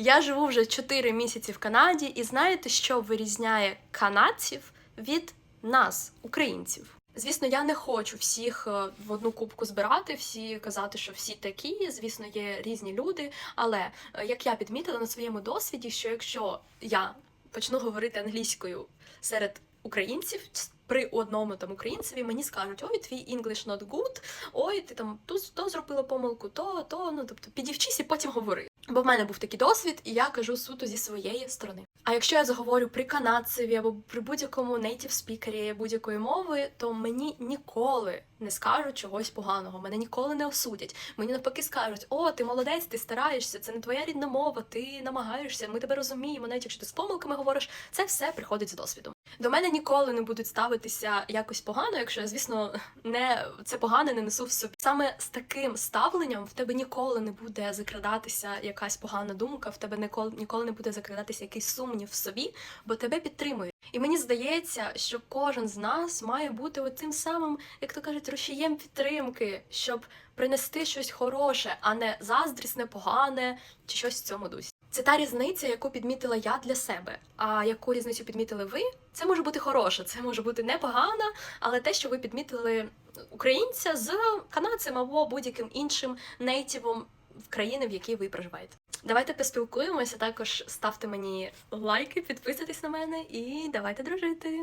Я живу вже 4 місяці в Канаді, і знаєте, що вирізняє канадців від нас, українців? Звісно, я не хочу всіх е, в одну кубку збирати, всі казати, що всі такі. Звісно, є різні люди. Але е, як я підмітила на своєму досвіді, що якщо я почну говорити англійською серед українців. При одному там українцеві мені скажуть, ой, твій English not good, ой, ти там ту то зробила помилку, то, то, ну тобто підівчись і потім говори. Бо в мене був такий досвід, і я кажу суто зі своєї сторони. А якщо я заговорю при канадцеві або при будь-якому native спікері будь-якої мови, то мені ніколи не скажуть чогось поганого, мене ніколи не осудять. Мені навпаки скажуть: о, ти молодець, ти стараєшся, це не твоя рідна мова, ти намагаєшся, ми тебе розуміємо. Навіть якщо ти з помилками говориш, це все приходить з досвідом. До мене ніколи не будуть ставитися якось погано, якщо я, звісно, не це погане не несу в собі. Саме з таким ставленням в тебе ніколи не буде закрадатися якась погана думка, в тебе ніколи ніколи не буде закрадатися якийсь сумнів в собі, бо тебе підтримують. І мені здається, що кожен з нас має бути оцим самим, як то кажуть, рушієм підтримки, щоб принести щось хороше, а не заздрісне, погане чи щось в цьому дусі. Це та різниця, яку підмітила я для себе. А яку різницю підмітили ви? Це може бути хороше, це може бути непогано, але те, що ви підмітили українця з канадцем або будь-яким іншим нейтівом в країни, в якій ви проживаєте. Давайте поспілкуємося. Також ставте мені лайки, підписуйтесь на мене і давайте дружити.